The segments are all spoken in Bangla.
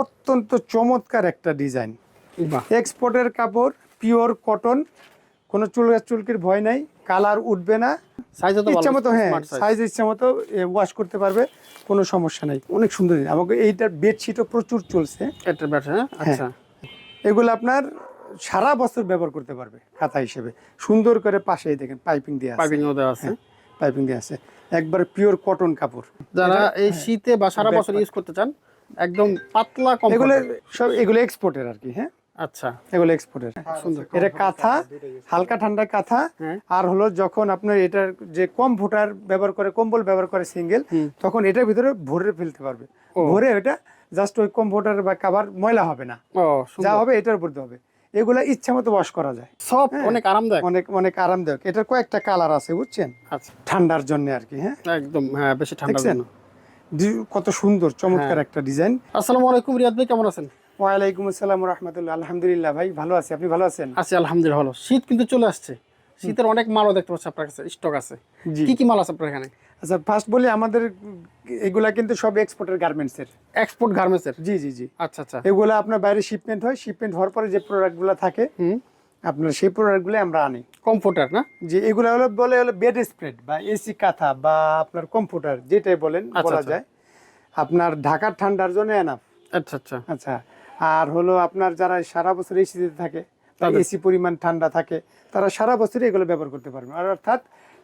অত্যন্ত চমৎকার একটা ডিজাইন। এক্সপোর্টের কাপড় পিওর কটন কোনো চুল চুলকির ভয় নাই কালার উঠবে না। সাইজ ইচ্ছা মতো হ্যাঁ সাইজ ইচ্ছা মতো ওয়াশ করতে পারবে কোনো সমস্যা নাই। অনেক সুন্দর আমাকে এইটার বেডশিটও প্রচুর চলছে। এটা হ্যাঁ? আচ্ছা। এগুলো আপনার সারা বছর ব্যবহার করতে পারবে খাতা হিসেবে। সুন্দর করে পাশেই দেখেন পাইপিং দিয়ে পাইপিং দেওয়া আছে। পাইপিং দিয়ে আছে। একবার পিওর কটন কাপড়। যারা এই শীতে বা সারা বছর ইউজ করতে চান একদম পাতলা কম এগুলো সব এগুলো এক্সপোর্টের আর কি হ্যাঁ? আচ্ছা। এগুলো এক্সপোর্টের সুন্দর। এটা কাঁথা হালকা ঠান্ডা কাঁথা। হ্যাঁ। আর হলো যখন আপনার এটার যে কম ব্যবহার করে কম্বল ব্যবহার করে সিঙ্গেল তখন এটার ভিতরে ভরে ফেলতে পারবে। ভরে এটা জাস্ট ওই কম্পিউটার বা কাভার ময়লা হবে না। যা হবে এটার উপর হবে। এগুলা ইচ্ছা মতো ওয়াশ করা যায়। সব অনেক আরামদায়ক। অনেক অনেক আরামদায়ক। এটার কয়েকটা কালার আছে বুঝছেন? আচ্ছা। ঠান্ডার জন্য আর কি হ্যাঁ? একদম হ্যাঁ বেশি ঠান্ডা কত সুন্দর চমৎকার হ্যাঁ। একটা ডিজাইন আসসালামু আলাইকুম রিয়াদ ভাই কেমন আছেন? ওয়ালাইকুম আসসালাম রহমতুল্লাহ আলহামদুলিল্লাহ ভাই ভালো আছি। আপনি ভালো আছেন? আছি আলহামদুলিল্লাহ ভালো। শীত কিন্তু চলে আসছে। শীতের অনেক মালও দেখতে পাচ্ছি আপনার কাছে স্টক আছে। কি কি মাল আছে আপনার এখানে? আচ্ছা ফার্স্ট বলি আমাদের এগুলা কিন্তু সব এক্সপোর্টের গার্মেন্টস এর। এক্সপোর্ট গার্মেন্টসের জি জি জি। আচ্ছা আচ্ছা। এগুলো আপনার বাইরে শিপমেন্ট হয়। শিপমেন্ট হওয়ার পরে যে প্রোডাক্টগুলো থাকে আপনার সেই প্রোডাক্টগুলো আমরা আনি। কম্পিউটার না? যে এগুলো হলো বলে হলো বেড স্প্রেড বা এসি কাঁথা বা আপনার কম্পিউটার যেটাই বলেন আচ্ছা, বলা আচ্ছা। যায়। আপনার ঢাকার ঠান্ডার জন্য এনাফ আচ্ছা আচ্ছা। আচ্ছা আর হলো আপনার যারা সারা বছর এসিতে থাকে এসি পরিমাণ ঠান্ডা থাকে তারা সারা বছর এগুলো ব্যবহার করতে পারবেন। আর অর্থাৎ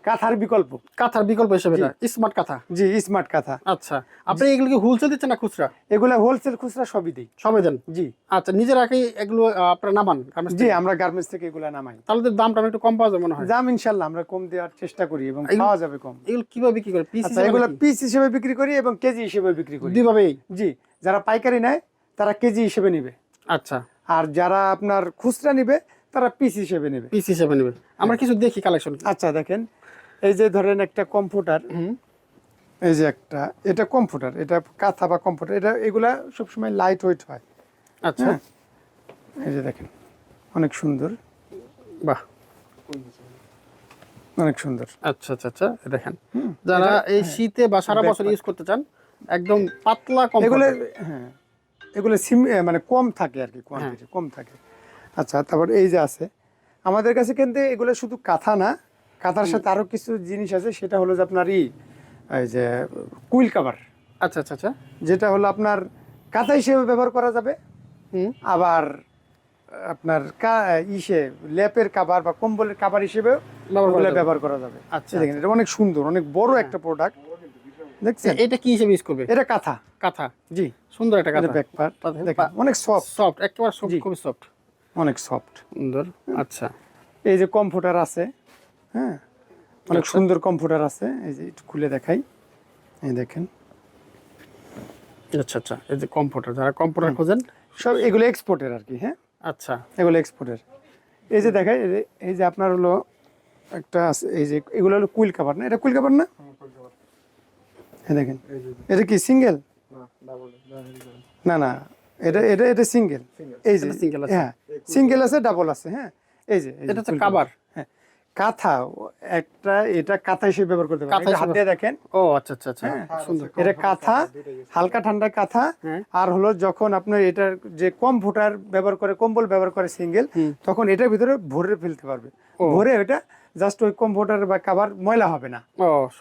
কাঁথার বিকল্প। কাঁথার বিকল্প হিসেবে স্মার্ট কাঁথা? জি স্মার্ট কাঁথা। আচ্ছা আপনি এগুলো কি হোলসেল দিচ্ছেন না খুচরা? এগুলো হোলসেল খুচরা সবই দেই। সবাই দেন? জি। আচ্ছা নিজের আগে এগুলো আপনারা নামান জি আমরা গার্মেন্টস থেকে এগুলো নামাই। তাহলে তো দামটা একটু কম পাওয়া যায় মনে হয়। দাম ইনশাল্লাহ আমরা কম দেওয়ার চেষ্টা করি এবং পাওয়া যাবে কম। এগুলো কীভাবে বিক্রি করে পিস আচ্ছা এগুলো পিস হিসেবে বিক্রি করি এবং কেজি হিসেবে বিক্রি করি। দুইভাবেই? জি যারা পাইকারি নেয় তারা কেজি হিসেবে নেবে। আচ্ছা। আর যারা আপনার খুচরা নিবে তারা পিস হিসেবে নেবে। পিস হিসেবে নেবে। আমরা কিছু দেখি কালেকশন আচ্ছা দেখেন। এই যে ধরেন একটা কম্পিউটার হুম। এই যে একটা এটা কম্পিউটার এটা কাঁথা বা কম্পিউটার এটা এগুলা সবসময় লাইট ওয়েট হয়। আচ্ছা। হ্যাঁ। এই যে দেখেন অনেক সুন্দর। বাহ! অনেক সুন্দর। আচ্ছা আচ্ছা আচ্ছা দেখেন। যারা এই শীতে বা সারা বছর ইউজ করতে চান একদম পাতলা কম এগুলো হ্যাঁ এগুলো সিম মানে কম থাকে আর কি কোয়ান্টিটি হ্যাঁ। কম থাকে। আচ্ছা তারপর এই যে আছে আমাদের কাছে কিন্তু এগুলো শুধু কাঁথা না কাঁথার সাথে আরও কিছু জিনিস আছে সেটা হলো যে আপনার ই এই যে কুইল কাভার। আচ্ছা আচ্ছা আচ্ছা। যেটা হলো আপনার কাঁথা হিসেবে ব্যবহার করা যাবে। আবার আপনার কা- ইসে ল্যাপের কাভার বা কম্বলের কাভার হিসেবে ব্যবহার করা যাবে। ব্যবহার করা যাবে। আচ্ছা, দেখেন এটা অনেক সুন্দর অনেক বড় একটা প্রোডাক্ট দেখছেন? এটা কি হিসেবে ইউজ করবে? এটা কাঁথা। কাঁথা। জি। সুন্দর একটা কাঁথা। ব্যাক পার্ট দেখেন অনেক সফট সফট একেবারে জি। খুবই সফট অনেক সফট সুন্দর আচ্ছা। এই যে কম্পিউটার আছে হ্যাঁ? অনেক। সুন্দর কম্পিউটার আছে। এই যে একটু খুলে দেখাই। এই দেখেন। আচ্ছা আচ্ছা। এই যে কম্পিউটার যারা কম্পিউটার খোঁজেন? সব এগুলো এক্সপোর্টের আর কি হ্যাঁ? আচ্ছা। এগুলো এক্সপোর্টের এই যে দেখাই এই যে- এই যে আপনার হলো একটা আছে এই যে এগুলো হলো কুইল কাভার না? এটা কুইল কাভার না? হ্যাঁ দেখেন। এটা কি সিঙ্গেল না না এটা এটা এটা সিঙ্গেল এই যে সিঙ্গেল আছে। হ্যাঁ। সিঙ্গেল আছে ডাবল আছে হ্যাঁ। এই যে এটা কাবার হ্যাঁ কাঁথা একটা এটা কাঁথা হিসেবে ব্যবহার করতে পারেন। হাত দিয়ে দেখেন। ও আচ্ছা আচ্ছা আচ্ছা। সুন্দর। এটা কাঁথা হালকা ঠান্ডা কাঁথা। হ্যাঁ। আর হলো যখন আপনার এটার যে কম ফুটার ব্যবহার করে কম্বল ব্যবহার করে সিঙ্গেল তখন এটার ভিতরে ভরে ফেলতে পারবে। ভরে এটা জাস্ট ওই কম্পিউটার বা কাভার ময়লা হবে না।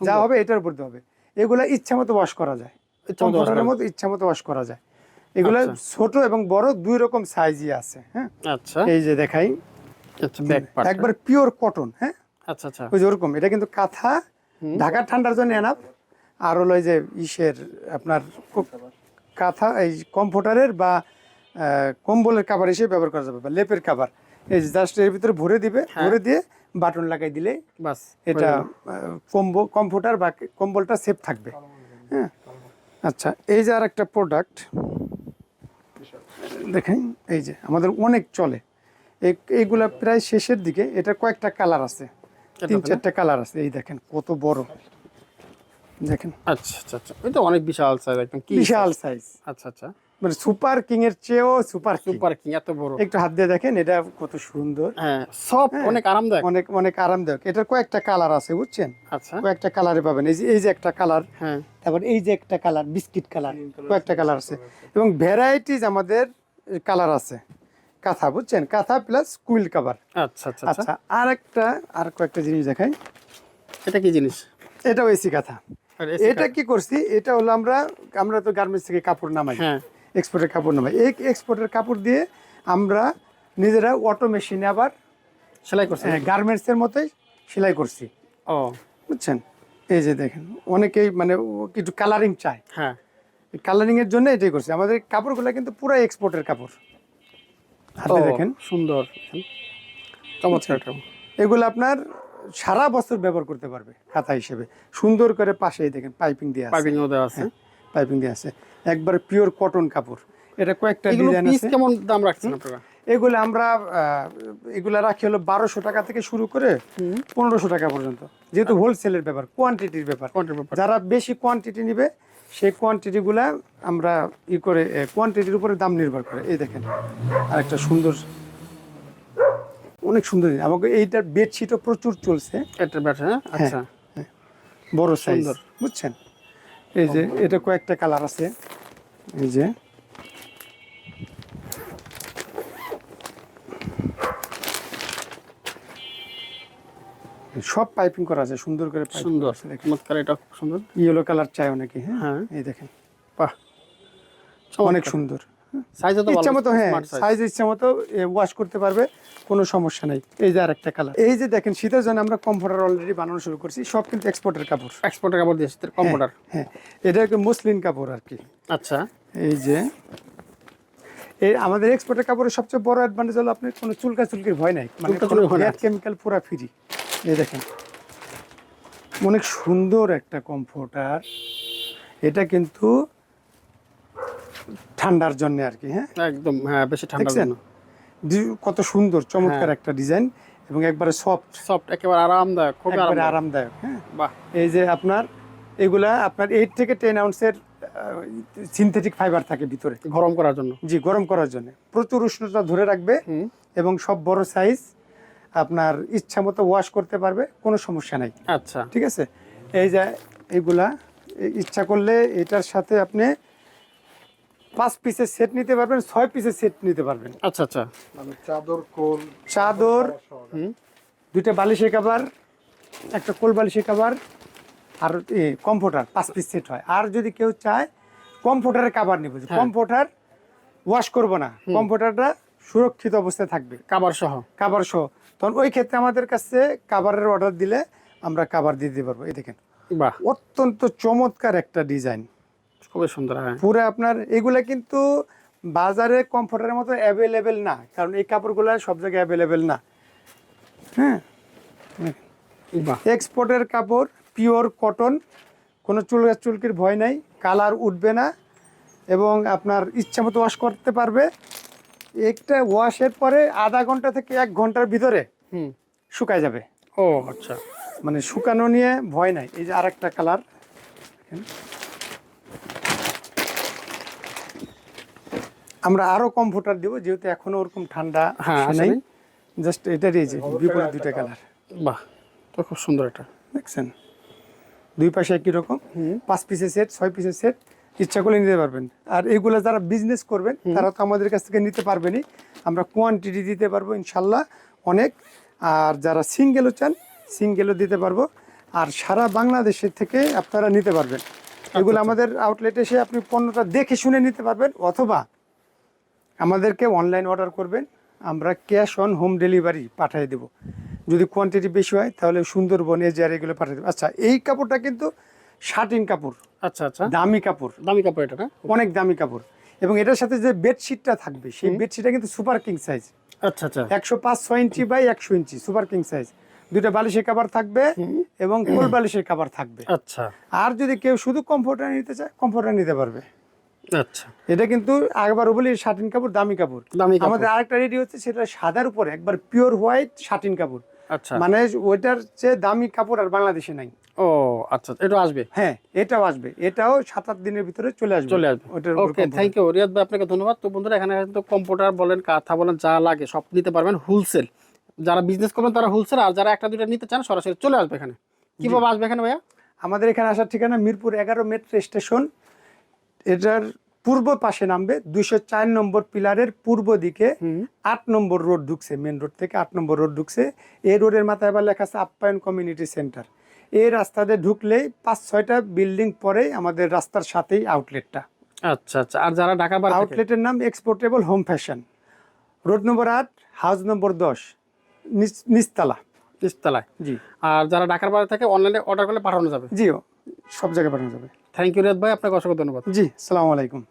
যা হবে এটার উপর হবে। এগুলা ইচ্ছা মতো ওয়াশ করা যায়। ইচ্ছা মতো কম্পিউটারের ইচ্ছা মতো ওয়াশ করা যায়। এগুলা ছোট এবং বড় দুই রকম সাইজই আছে হ্যাঁ। আচ্ছা। এই যে দেখাই। আচ্ছা একবার পিওর কটন হ্যাঁ? আচ্ছা আচ্ছা। ওই যে ওরকম এটা কিন্তু কাঁথা ঢাকার ঠান্ডার জন্য এনাফ আর হলো যে ইসের আপনার কাঁথা এই কম্পিউটারের বা কম্বলের কাভার হিসেবে ব্যবহার করা যাবে বা লেপের কাভার এই জাস্ট এর ভিতরে ভরে দিবে ভরে দিয়ে বাটন লাগাই দিলে বাস এটা কম্বো কম্পিউটার বা কম্বলটা সেফ থাকবে। হ্যাঁ? আচ্ছা এই যে আর একটা প্রোডাক্ট দেখেন এই যে আমাদের অনেক চলে। এইগুলা প্রায় শেষের দিকে এটা কয়েকটা কালার আছে। তিন চারটা কালার আছে। এই দেখেন কত বড়। দেখেন। আচ্ছা আচ্ছা আচ্ছা। এটা অনেক বিশাল সাইজ একদম কি বিশাল সাইজ আচ্ছা আচ্ছা। মানে সুপার কিং এর চেয়েও সুপার কিং সুপার কিং এত বড়। একটু হাত দিয়ে দেখেন এটা কত সুন্দর। হ্যাঁ সব অনেক আরামদায়ক। অনেক অনেক আরামদায়ক। এটার কয়েকটা কালার আছে বুঝছেন? আচ্ছা। কয়েকটা কালারে পাবেন। এই যে এই যে একটা কালার হ্যাঁ। তারপর এই যে একটা কালার বিস্কিট কালার কয়েকটা কালার আছে। এবং ভ্যারাইটিস আমাদের কালার আছে। কাঁথা বুঝছেন? কাঁথা প্লাস কুইল কাভার আচ্ছা আচ্ছা আচ্ছা। আচ্ছা আর একটা আর কয়েকটা জিনিস দেখাই। এটা কি জিনিস? এটাও এসি কাঁথা। এটা কি করছি? এটা হলো আমরা আমরা তো গার্মেন্টস থেকে কাপড় নামাই। হ্যাঁ। এক্সপোর্টের কাপড় নামাই। এই এক্সপোর্টের কাপড় দিয়ে আমরা নিজেরা অটো মেশিনে আবার সেলাই করছে। গার্মেন্টস এর মতোই সেলাই করছি। ও। বুঝছেন? এই যে দেখেন অনেকেই মানে ও কিছু কালারিং চায়। হ্যাঁ। কালারিং এর জন্য এটাই করছি। আমাদের কাপড়গুলো কিন্তু পুরো এক্সপোর্টের কাপড়। হাতে দেখেন সুন্দর। চমৎকার। এগুলো আপনার সারা বছর ব্যবহার করতে পারবে খাতা হিসেবে। সুন্দর করে পাশেই দেখেন পাইপিং দিয়ে পাইপিং দেওয়া আছে। পাইপিং দিয়ে আছে। একবার পিওর কটন কাপড়। এটা কয়েকটা ডিজাইন আছে। কেমন দাম রাখছেন আপনারা? এগুলো আমরা এগুলা রাখি হলো বারোশো টাকা থেকে শুরু করে পনেরোশো টাকা পর্যন্ত। যেহেতু হোলসেলের ব্যাপার কোয়ান্টিটির ব্যাপার। কোয়ান্টিটির ব্যাপার। যারা বেশি কোয়ান্টিটি নিবে সেই কোয়ান্টিটিগুলা আমরা ই করে কোয়ান্টিটির উপরে দাম নির্ভর করে। এই দেখেন আর একটা সুন্দর অনেক সুন্দর আমাকে এইটার বেডশিটও প্রচুর চলছে। এটা ব্যাটা হ্যাঁ? আচ্ছা। বড় সাইজ সুন্দর। বুঝছেন? এই যে এটা কয়েকটা কালার আছে। এই যে সব পাইপিং করা আছে সুন্দর করে সুন্দর চমৎকার এটা খুব সুন্দর। ইয়েলো কালার চাই অনেকে হ্যাঁ? হ্যাঁ। এই দেখেন বাহ। অনেক সুন্দর। সাইজও তো ইচ্ছা মতো হ্যাঁ সাইজ ইচ্ছা মতো ওয়াশ করতে পারবে কোনো সমস্যা নেই। এই যে আরেকটা কালার এই যে দেখেন শীতের জন্য আমরা কমফোর্টার অলরেডি বানানো শুরু করছি সব কিন্তু এক্সপোর্টের কাপড়। এক্সপোর্টের কাপড় হ্যাঁ এটা একটু মুসলিন কাপড় আর কি। আচ্ছা। এই যে এই আমাদের এক্সপোর্টের কাপড়ের সবচেয়ে বড় অ্যাডভান্টেজ হলো আপনার কোনো চুলকা চুলকির ভয় নাই। মানে চুলকাচুলকির ভয় নাই। কেমিক্যাল পুরা ফ্রি এই দেখেন। অনেক সুন্দর একটা কমফোর্টার। এটা কিন্তু ঠান্ডার জন্য আর কি হ্যাঁ? একদম হ্যাঁ বেশি ঠান্ডা? কত সুন্দর চমৎকার হ্যাঁ। একটা ডিজাইন এবং একবারে সফট। সফট একেবারে আরামদায়ক একবারে আরামদায়ক। আরামদায়ক হ্যাঁ? বাহ। এই যে আপনার এগুলা আপনার এইট থেকে টেন আউন্সের সিনথেটিক ফাইবার থাকে ভিতরে। গরম করার জন্য। জি গরম করার জন্য। প্রচুর উষ্ণতা ধরে রাখবে এবং সব বড় সাইজ আপনার ইচ্ছা মতো ওয়াশ করতে পারবে কোনো সমস্যা নাই। আচ্ছা। ঠিক আছে? এই যে এইগুলা ইচ্ছা করলে এটার সাথে আপনি পাঁচ পিসের সেট নিতে পারবেন ছয় পিসের সেট নিতে পারবেন। আচ্ছা আচ্ছা। মানে চাদর কোল চাদর দুইটা বালিশের কাবার একটা কোল বালিশের কাবার আর কমফোর্টার পাঁচ পিস সেট হয়। আর যদি কেউ চায় কমফোর্টারের কাবার নেবে। হ্যাঁ। কমফোর্টার ওয়াশ করব না। কমফোর্টারটা সুরক্ষিত অবস্থায় থাকবে। কাবার সহ। কাবার সহ। তখন ওই ক্ষেত্রে আমাদের কাছে কাবারের অর্ডার দিলে আমরা কাবার দিয়ে দিতে পারব। এই দেখেন। বাহ। অত্যন্ত চমৎকার একটা ডিজাইন খুবই সুন্দর হ্যাঁ। পুরো আপনার এগুলা কিন্তু বাজারে কমফোর্টারের মতো অ্যাভেলেবেল না কারণ এই কাপড়গুলো সব জায়গায় অ্যাভেলেবেল না। হ্যাঁ? বাহ। এক্সপোর্টের কাপড় পিওর কটন কোনো চুল চুলকির ভয় নাই কালার উঠবে না এবং আপনার ইচ্ছা মতো ওয়াশ করতে পারবে। একটা ওয়াশের পরে আধা ঘণ্টা থেকে এক ঘণ্টার ভিতরে হুম। শুকায় যাবে। ও আচ্ছা। মানে শুকানো নিয়ে ভয় নাই। এই যে আরেকটা কালার আমরা আরও কম কমফোর্টার দিব যেহেতু এখনও ওরকম ঠান্ডা হ্যাঁ, নাই। জাস্ট এটারই যে বিপরীত দুইটা কালার বাহ তো খুব সুন্দর এটা। দেখছেন? দুই পাশে একই রকম। পাঁচ পিসের সেট ছয় পিসের সেট ইচ্ছা করলে নিতে পারবেন। আর এগুলো যারা বিজনেস করবেন তারা তো আমাদের কাছ থেকে নিতে পারবেনই। আমরা কোয়ান্টিটি দিতে পারব ইনশাল্লাহ অনেক। আর যারা সিঙ্গেলও চান সিঙ্গেলও দিতে পারব। আর সারা বাংলাদেশের থেকে আপনারা নিতে পারবেন। এগুলো আমাদের আউটলেটে এসে আপনি পণ্যটা দেখে শুনে নিতে পারবেন অথবা আমাদেরকে অনলাইন অর্ডার করবেন। আমরা ক্যাশ অন হোম ডেলিভারি পাঠিয়ে দেব। যদি কোয়ান্টিটি বেশি হয় তাহলে সুন্দরবন এজিআর এগুলো পাঠিয়ে দেবো। আচ্ছা এই কাপড়টা কিন্তু শার্টিন কাপড় আচ্ছা আচ্ছা। দামি কাপড়। দামি কাপড় এটা না? অনেক দামি কাপড়। এবং এটার সাথে যে বেডশিটটা থাকবে সেই বেডশিটটা কিন্তু সুপার কিং সাইজ। আচ্ছা আচ্ছা। একশো পাঁচ ছয় ইঞ্চি বাই একশো ইঞ্চি সুপার কিং সাইজ। দুইটা বালিশের কাবার থাকবে এবং কোল বালিশের কাবার থাকবে। আচ্ছা। আর যদি কেউ শুধু কমফোর্টার নিতে চায় কমফোর্টার নিতে পারবে। আচ্ছা। এটা কিন্তু একবার বলি শাটিন কাপড় দামি কাপড়। দামি। আমাদের আরেকটা রেডি হচ্ছে সেটা সাদার উপরে একবার পিওর হোয়াইট শাটিন কাপড়। আচ্ছা। মানে ওইটার চেয়ে দামি কাপড় আর বাংলাদেশে নাই। ও আচ্ছা এটা আসবে? হ্যাঁ এটাও আসবে। এটাও সাত আট দিনের ভিতরে চলে আসবে। চলে আসবে। ওকে থ্যাংক ইউ রিয়াদ ভাই আপনাকে ধন্যবাদ। তো বন্ধুরা এখানে কিন্তু কম্পিউটার বলেন কাঁথা বলেন যা লাগে সব নিতে পারবেন হোলসেল যারা বিজনেস করবেন তারা হোলসেল আর যারা একটা দুটো নিতে চান সরাসরি চলে আসবে এখানে। কীভাবে আসবে এখানে ভাইয়া? আমাদের এখানে আসার ঠিকানা মিরপুর এগারো মেট্রো স্টেশন এটার পূর্ব পাশে নামবে দুইশো চার নম্বর পিলারের পূর্ব দিকে আট নম্বর রোড ঢুকছে মেন রোড থেকে আট নম্বর রোড ঢুকছে। এই রোডের মাথায় আবার লেখা আছে আপ্যায়ন কমিউনিটি সেন্টার এই রাস্তাতে ঢুকলেই পাঁচ ছয়টা বিল্ডিং পরেই আমাদের রাস্তার সাথেই আউটলেটটা আচ্ছা আচ্ছা। আর যারা বাইরে আউটলেটের নাম এক্সপোর্টেবল হোম ফ্যাশন রোড নম্বর আট হাউস নম্বর দশ নিচ- নিচতলা। ইস্তালায় জি। আর যারা ঢাকার বাইরে থেকে অনলাইনে অর্ডার করলে পাঠানো যাবে? জিও সব জায়গায় পাঠানো যাবে। থ্যাংক ইউ রিয়াদ ভাই। আপনাকে অসংখ্য ধন্যবাদ। জি সালাম আলাইকুম।